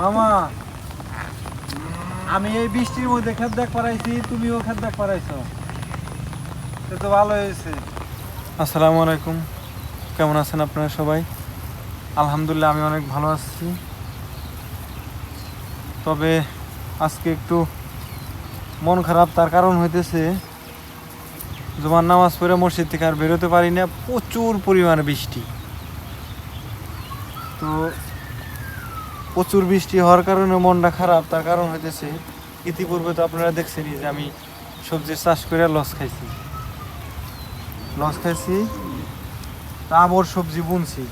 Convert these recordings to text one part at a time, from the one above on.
মামা, আমি এই বৃষ্টির মধ্যে খেত দেখ পারাইছি তুমিও খেত দেখ পারাইছো সে তো ভালো হয়েছে। আসসালামু আলাইকুম। কেমন আছেন আপনারা সবাই? আলহামদুলিল্লাহ, আমি অনেক ভালো আছি। তবে আজকে একটু মন খারাপ, তার কারণ হইতেছে, জুমার নামাজ পড়ে মসজিদ থেকে আর বেরোতে পারি না, প্রচুর পরিমাণে বৃষ্টি। তো প্রচুর বৃষ্টি হওয়ার কারণে মনটা খারাপ, তার কারণ হইতেছে ইতিপূর্বে তো আপনারা দেখছেনই যে আমি সবজি চাষ করে লস খাইছি। লস খাইছি, তা আবার সবজি বুনছি।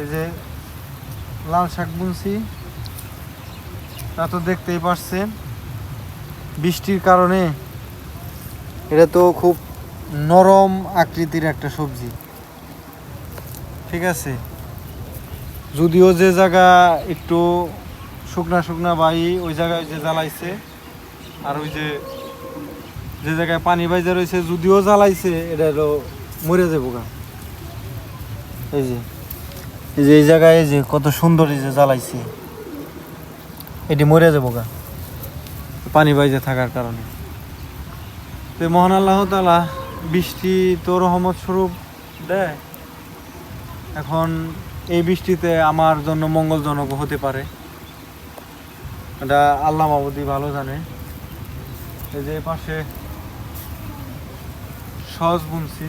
এই যে লাল শাক বুনছি, তা তো দেখতেই পারছেন, বৃষ্টির কারণে এটা তো খুব নরম আকৃতির একটা সবজি। ঠিক আছে? যদিও যে জায়গা একটু শুকনা শুকনা বাই, ওই জায়গায় যে জ্বালাইছে, আর ওই যে যে জায়গায় পানি বাইজা রয়েছে, যদিও জ্বালাইছে, এটা হলো মরে যাব গা। এই যে এই যে এই জায়গায়, এই যে কত সুন্দর এই যে জ্বালাইছে, এটি মরে যাব গা, পানি বাইজে থাকার কারণে। তো মহান আল্লাহ তালা বৃষ্টি তো রহমত স্বরূপ দেয়। এখন এই বৃষ্টিতে আমার জন্য মঙ্গলজনক হতে পারে। এটা আল্লাহ মাবুদি ভালো জানে। এই যে পাশে সহজ বুনছি।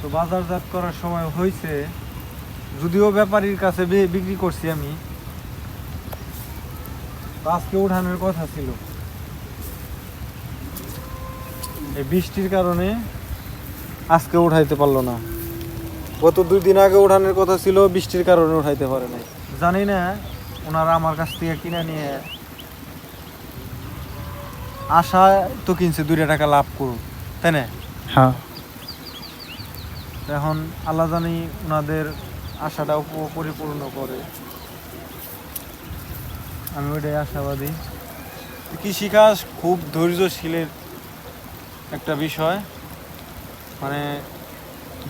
তো বাজারজাত করার সময় হয়েছে, যদিও ব্যাপারীর কাছে বিক্রি করছি আমি। আজকে উঠানোর কথা ছিল। এই বৃষ্টির কারণে আজকে উঠাইতে পারল না। গত দুই দিন আগে উঠানোর কথা ছিল বৃষ্টির কারণে উঠাইতে পারে নাই। জানি না ওনারা আমার কাছ থেকে কিনে নিয়ে আশা তো কিনছে দুইটা টাকা লাভ করুক তাই না? হ্যাঁ। এখন আল্লাহ জানি ওনাদের আশাটাও পরিপূর্ণ করে। আমি ওইটাই আশাবাদী। কৃষিকাজ খুব ধৈর্যশীলের একটা বিষয়। মানে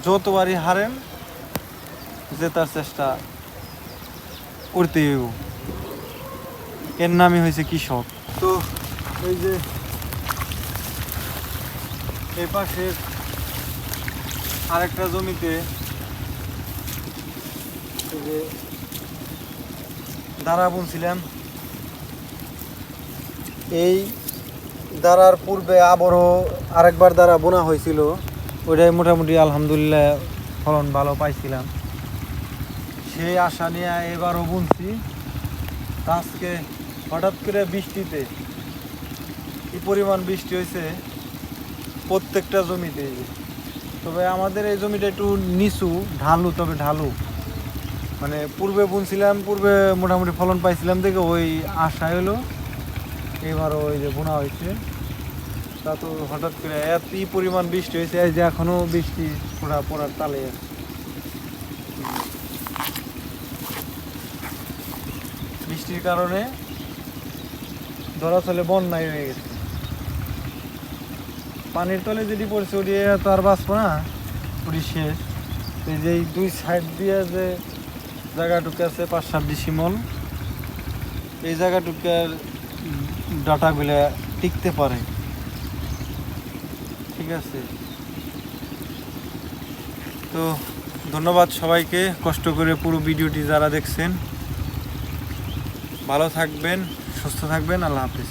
যতবারই হারেন, জেতার চেষ্টা করতে হইব। এর নামই হয়েছে কৃষক। তো এই যে এই পাশের আরেকটা জমিতে যে দাঁড়া বুনছিলাম। এই দাঁড়ার পূর্বে আবারও আরেকবার দাঁড়া বোনা হয়েছিল। ওইটাই মোটামুটি আলহামদুলিল্লাহ ফলন ভালো পাইছিলাম। সেই আশা নিয়ে এবারও বুনছি। আজকে হঠাৎ করে বৃষ্টিতে কি পরিমাণ বৃষ্টি হয়েছে প্রত্যেকটা জমিতে। তবে আমাদের এই জমিটা একটু নিচু, ঢালু, তবে ঢালু। মানে পূর্বে বুনছিলাম, পূর্বে মোটামুটি ফলন পাইছিলাম দেখে ওই আশা হলো। এবারও ওই যে বোনা হয়েছে। তা তো হঠাৎ করে এতই পরিমাণ বৃষ্টি হয়েছে যে এখনও বৃষ্টি পড়া, পড়ার তালে। বৃষ্টির কারণে দরাচলে বন্যায় হয়ে গেছে। পানির তলে যেটি পড়ছে ওটি তো আর বাঁচবো না, ওটি শেষ। এই যে দুই সাইড দিয়ে যে জায়গাটুকু আছে, পাঁচ সাত ডিসিমল এই জায়গাটুকার ডাটাগুলো টিকতে পারে। ঠিক আছে। তো ধন্যবাদ সবাইকে, কষ্ট করে পুরো ভিডিওটি যারা দেখছেন। ভালো থাকবেন, সুস্থ থাকবেন, আল্লাহ হাফিজ।